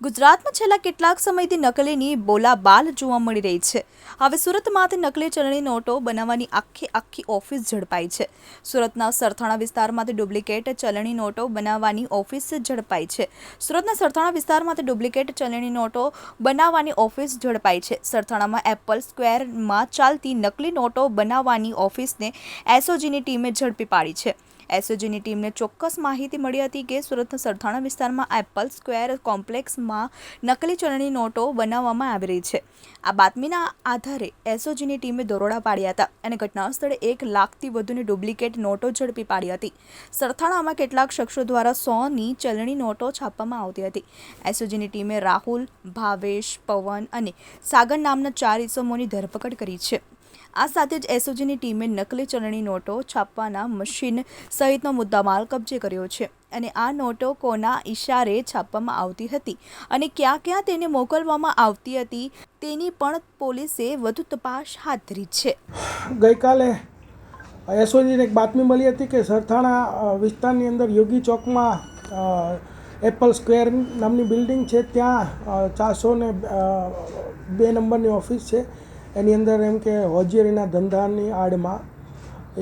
ગુજરાતમાં છેલ્લા કેટલાક સમયથી નકલીની બોલાબાલ જોવા મળી રહી છે. હવે સુરતમાંથી નકલી ચલણી નોટો બનાવવાની આખી આખી ઓફિસ ઝડપાઈ છે. સુરતના સરથાણા વિસ્તારમાંથી ડુપ્લિકેટ ચલણી નોટો બનાવવાની ઓફિસ ઝડપાઈ છે. સુરતના સરથાણા વિસ્તારમાંથી ડુપ્લિકેટ ચલણી નોટો બનાવવાની ઓફિસ ઝડપાઈ છે. સરથાણામાં એપલ સ્ક્વેરમાં ચાલતી નકલી નોટો બનાવવાની ઓફિસને એસઓજીની ટીમે ઝડપી પાડી છે. એસઓજીની ટીમને ચોક્કસ માહિતી મળી હતી કે સુરતના સરથાણા વિસ્તારમાં એપલ સ્ક્વેર કોમ્પ્લેક્સમાં નકલી ચલણી નોટો બનાવવામાં આવી રહી છે. આ બાતમીના આધારે એસઓજીની ટીમે દરોડા પાડ્યા હતા અને ઘટના સ્થળે એક લાખથી વધુની ડુપ્લિકેટ નોટો ઝડપી પાડી હતી. સરથાણામાં કેટલાક શખ્સો દ્વારા સોની ચલણી નોટો છાપવામાં આવતી હતી. એસઓજીની ટીમે રાહુલ, ભાવેશ, પવન અને સાગર નામના ચાર ઇસમોની ધરપકડ કરી છે. આ સાથે જ એસઓજીની ટીમે નકલી ચલણી નોટો છાપવાના મશીન સહિતનો મુદ્દામાલ કબજે કર્યો છે અને આ નોટો કોના ઇશારે છાપવામાં આવતી હતી અને ક્યાં ક્યાં તેને મોકલવામાં આવતી હતી તેની પણ પોલીસે વધુ તપાસ હાથ ધરી છે. ગઈકાલે એસઓજીને એક બાતમી મળી હતી કે સરથાણા વિસ્તારની અંદર યોગી ચોકમાં એપલ સ્ક્વેર નામની બિલ્ડિંગ છે. ત્યાં ચારસો ને બે નંબરની ઓફિસ છે. એની અંદર એમ કે હોજીરીના ધંધાની આડમાં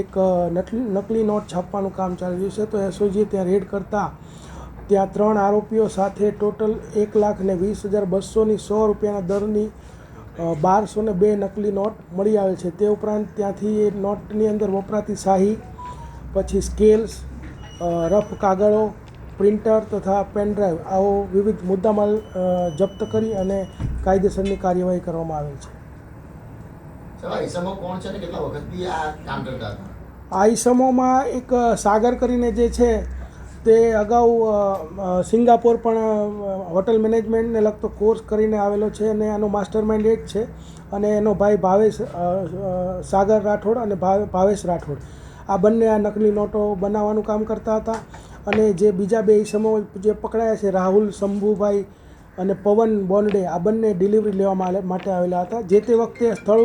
એક નકલી નકલી નોટ છાપવાનું કામ ચાલી રહ્યું છે. તો એસઓજીએ ત્યાં રેડ કરતાં ત્યાં ત્રણ આરોપીઓ સાથે ટોટલ એક લાખ ને વીસ હજાર બસોની સો રૂપિયાના દરની બારસો ને બે નકલી નોટ મળી આવે છે. તે ઉપરાંત ત્યાંથી એ નોટની અંદર વપરાતી શાહી, પછી સ્કેલ્સ રફ કાગળો, પ્રિન્ટર તથા પેનડ્રાઈવ આવો વિવિધ મુદ્દામાલ જપ્ત કરી અને કાયદેસરની કાર્યવાહી કરવામાં આવેલ છે. આ કામ ઈસમોમાં એક સાગર કરીને જે છે, તે અગાઉ સિંગાપોર પણ હોટલ મેનેજમેન્ટને લગતો કોર્સ કરીને આવેલો છે અને આનો માસ્ટર માઇન્ડ એ છે. અને એનો ભાઈ ભાવેશ સાગર રાઠોડ અને ભાવે- ભાવેશ રાઠોડ. આ બંને આ નકલી નોટો બનાવવાનું કામ કરતા હતા. અને જે બીજા બે ઈસમો જે પકડાયા છે, રાહુલ, શંભુભાઈ અને પવન બોન્ડે આ બંને ડિલિવરી લેવા માટે આવેલા હતા. જે તે વખતે સ્થળ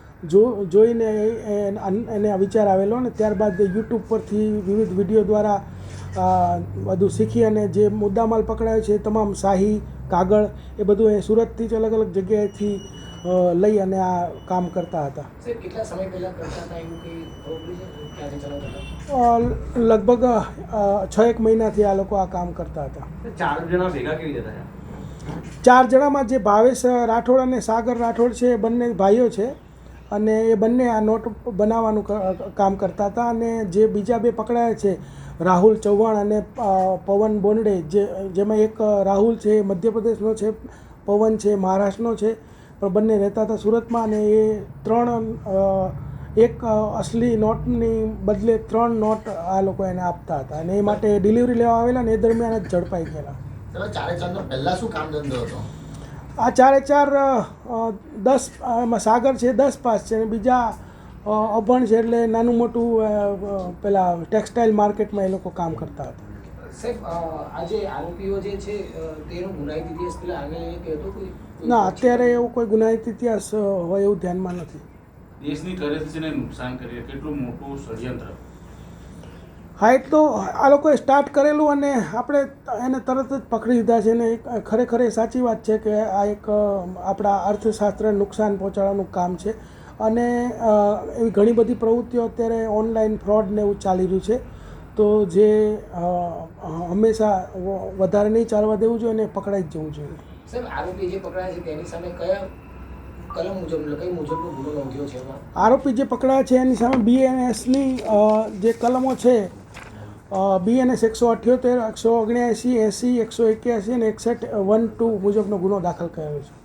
જો જોઈને એને આ વિચાર આવેલો ને ત્યારબાદ યુટ્યુબ પરથી વિવિધ વીડિયો દ્વારા બધું શીખી અને જે મુદ્દામાલ પકડાયો છે તમામ શાહી કાગળ એ બધું એ સુરતથી જ અલગ અલગ જગ્યાએથી લઈ અને આ કામ કરતા હતા. લગભગ છ એક મહિનાથી આ લોકો આ કામ કરતા હતા. ચાર જણા ભેગા કેવી રીતે ચાર જણામાં જે ભાવેશ રાઠોડ અને સાગર રાઠોડ છે એ બંને ભાઈઓ છે. અને એ બંને આ નોટ બનાવવાનું કામ કરતા હતા અને જે બીજા બે પકડાયા છે, રાહુલ ચૌહાણ અને પવન બોનડે જે, જેમાં એક રાહુલ છે, એ મધ્યપ્રદેશનો છે, પવન છે, મહારાષ્ટ્રનો છે, પણ બંને રહેતા હતા સુરતમાં અને એ ત્રણ એક અસલી નોટની બદલે ત્રણ નોટ આ લોકો એને આપતા હતા અને એ માટે ડિલિવરી લેવા આવેલા ને એ દરમિયાન જ ઝડપાઈ ગયેલા. ચારે ચારનો પહેલાં શું કામ ધંધો હતો? આ ચારે ચાર દસ એમાં સાગર છે દસ પાસ છે અને બીજા અભણ છે એટલે નાનું મોટું પેલા ટેક્સટાઇલ માર્કેટમાં એ લોકો કામ કરતા હતા. ના અત્યારે એવું કોઈ ગુનાહિત ઇતિહાસ હોય એવું ધ્યાનમાં નથી. દેશની કરન્સીને નુકસાન કરીએ કેટલું મોટું ષડયંત્ર. હા એ તો આ લોકોએ સ્ટાર્ટ કરેલું અને આપણે એને તરત જ પકડી લીધા છે ને એક ખરેખર એ સાચી વાત છે કે આ એક આપણા અર્થશાસ્ત્રને નુકસાન પહોંચાડવાનું કામ છે. અને એવી ઘણી બધી પ્રવૃત્તિઓ અત્યારે ઓનલાઈન ફ્રોડ ને એવું ચાલી રહ્યું છે. તો જે હંમેશા વધારે નહીં ચાલવા દેવું જોઈએ અને પકડાઈ જ જવું જોઈએ. આરોપી જે પકડાયા છે તેની સામે કયા કલમ મુજબ કઈ મુજબનો ગુનો નોંધ્યો છે આરોપી જે પકડાયા છે એની સામે બીએનએસની જે કલમો છે બીએનએસ એકસો અઠ્યોતેર, એકસો ઓગણ્યાએંસી એંસી, એકસો એક્યાસી અને એકસઠ, વન, ટુ મુજબનો ગુનો દાખલ કરાયો છે.